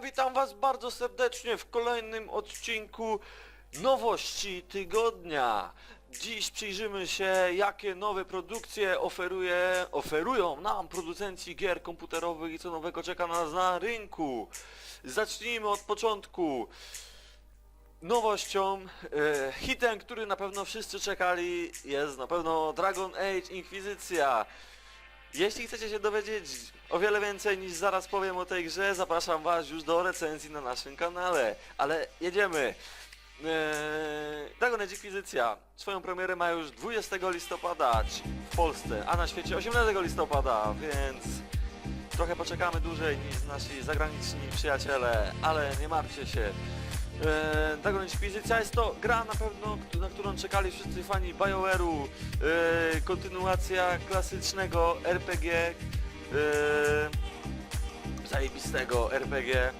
witam was bardzo serdecznie w kolejnym odcinku Nowości Tygodnia. Dziś przyjrzymy się, jakie nowe produkcje oferuje, oferują nam producenci gier komputerowych i co nowego czeka nas na rynku. Zacznijmy od początku. Nowością, e, hitem, który na pewno wszyscy czekali, jest na pewno Dragon Age Inkwizycja. Jeśli chcecie się dowiedzieć o wiele więcej niż zaraz powiem o tej grze, zapraszam was już do recenzji na naszym kanale. Ale jedziemy. Eee, Dragon Age Inkwizycja swoją premierę ma już 20 listopada w Polsce, a na świecie 18 listopada, więc trochę poczekamy dłużej niż nasi zagraniczni przyjaciele, ale nie martwcie się. Eee, Dragon Age Inkwizycja jest to gra na pewno, na którą czekali wszyscy fani BioWare'u, eee, kontynuacja klasycznego RPG, eee, zajebistego RPG,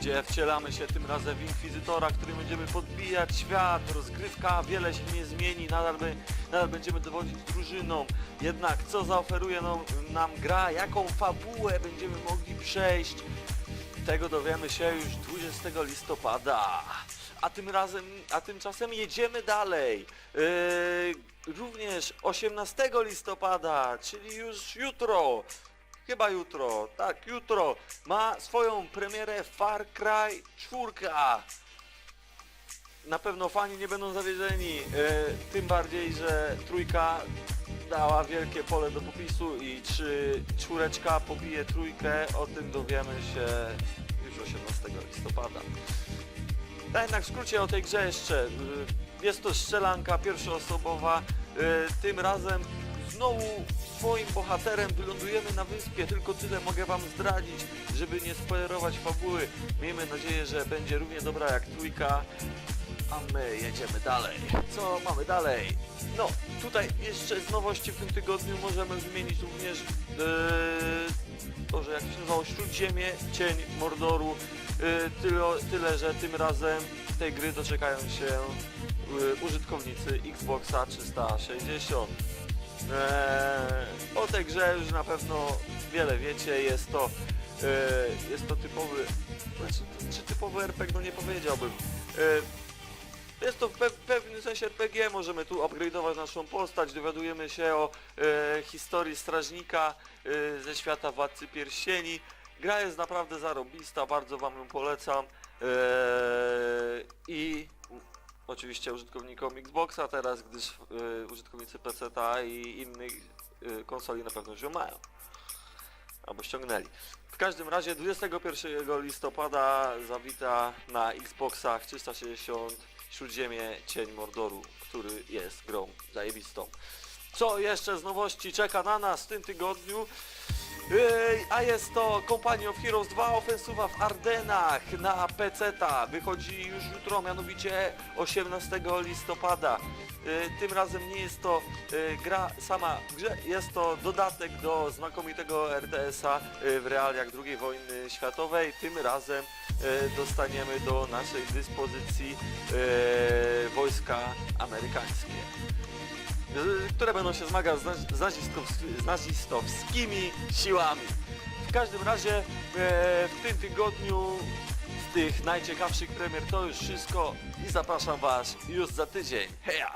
gdzie wcielamy się tym razem w Inkwizytora, który będziemy podbijać świat, rozgrywka, wiele się nie zmieni, nadal, by, nadal będziemy dowodzić drużyną, jednak co zaoferuje nam, nam gra, jaką fabułę będziemy mogli przejść, tego dowiemy się już 20 listopada. A tym razem, a tymczasem jedziemy dalej. Yy, również 18 listopada, czyli już jutro, chyba jutro, tak, jutro, ma swoją premierę Far Cry 4. Na pewno fani nie będą zawiedzeni, yy, tym bardziej, że trójka dała wielkie pole do popisu i czy czwóreczka pobije trójkę, o tym dowiemy się już 18 listopada. Tak jednak w skrócie o tej grze jeszcze. y, Jest to strzelanka pierwszoosobowa. y, Tym razem znowu swoim bohaterem wylądujemy na wyspie. Tylko tyle mogę wam zdradzić, żeby nie spoilerować fabuły. Miejmy nadzieję, że będzie równie dobra jak trójka. A my jedziemy dalej. Co mamy dalej? No, tutaj jeszcze z nowości w tym tygodniu możemy wymienić również yy, to, że jak się nazywało Śródziemie, Cień Mordoru. Yy, tyle, tyle, że tym razem tej gry doczekają się yy, użytkownicy Xboxa 360. Eee, o tej grze już na pewno wiele wiecie, jest to, e, jest to typowy, znaczy, czy typowy RPG, no nie powiedziałbym. E, jest to w pe pewnym sensie RPG, możemy tu upgrade'ować naszą postać, dowiadujemy się o e, historii strażnika e, ze świata Władcy Pierścieni. Gra jest naprawdę zarobista, bardzo wam ją polecam. E, I oczywiście użytkownikom Xboxa teraz, gdyż y, użytkownicy PC i innych y, konsoli na pewno już ją mają. Albo ściągnęli. W każdym razie 21 listopada zawita na Xboxach 360 Śródziemie Cień Mordoru, który jest grą zajebistą. Co jeszcze z nowości czeka na nas w tym tygodniu? Yy, a jest to Company of Heroes 2 ofensywa w Ardenach na PC-ta. Wychodzi już jutro, mianowicie 18 listopada. Yy, tym razem nie jest to yy, gra sama w grze, jest to dodatek do znakomitego RTS-a w realiach II wojny światowej. Tym razem yy, dostaniemy do naszej dyspozycji yy, wojska amerykańskie które będą się zmagać z, naz- z, nazistowski- z nazistowskimi siłami. W każdym razie e, w tym tygodniu z tych najciekawszych premier to już wszystko i zapraszam Was już za tydzień. Heja!